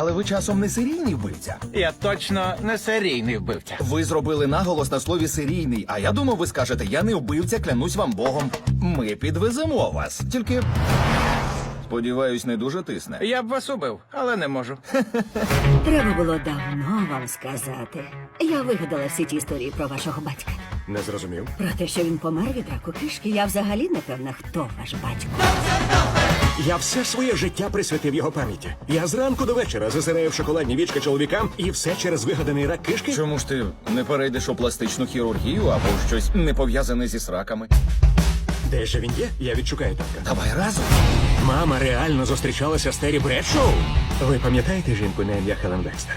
Але ви часом не серійний вбивця. Я точно не серійний вбивця. Ви зробили наголос на слові серійний, а я думав, ви скажете, я не вбивця, клянусь вам Богом. Ми підвеземо вас. Тільки. Сподіваюсь, не дуже тисне. Я б вас убив, але не можу. Треба було давно вам сказати. Я вигадала всі ті історії про вашого батька. Не зрозумів. Про те, що він помер від раку кишки, я взагалі не певна, хто ваш батько. Я все своє життя присвятив його пам'яті. Я зранку до вечора зазираю в шоколадні вічки чоловікам і все через вигаданий рак кишки. Чому ж ти не перейдеш у пластичну хірургію або щось не пов'язане зі сраками? Де ж він є? Я відшукаю татка. Давай разом. Мама реально зустрічалася з Террі Бредшоу. Ви пам'ятаєте жінку на ім'я Хелен Декстер?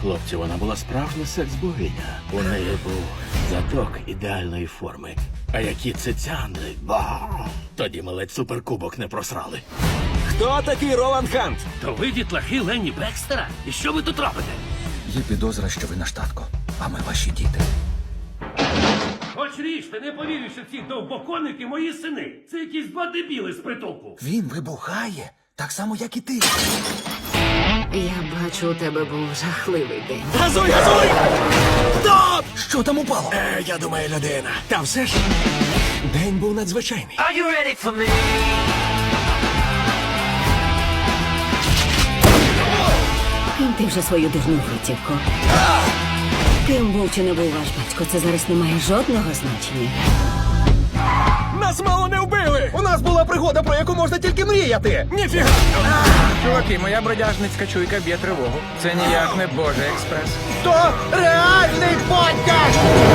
Хлопці, вона була справжня секс-богиня. У неї був задок ідеальної форми. А які цицяни, ба! Тоді ми ледь суперкубок не просрали. Хто такий Роланд Хант? То ви дітлахи Лені Бекстера? І що ви тут робите? Є підозра, що ви наш татко, а ми ваші діти. Хоч річ, ти не повіриш, що ці довбоконики мої сини. Це якісь два дебіли з притулку. Він вибухає, так само, як і ти. Я бачу, у тебе був жахливий день. Газуй, газуй! Стоп! Що там упало? Е, я думаю, людина. Та все ж. День був надзвичайний. Кинь ти вже свою дурну витівку. Ким був чи не був ваш батько, це зараз не має жодного значення. Нас мало не У нас була пригода, про яку можна тільки мріяти. Ніфіга! Чуваки, моя бродяжницька чуйка б'є тривогу. Це ніяк не Божий експрес. То реальний podcast!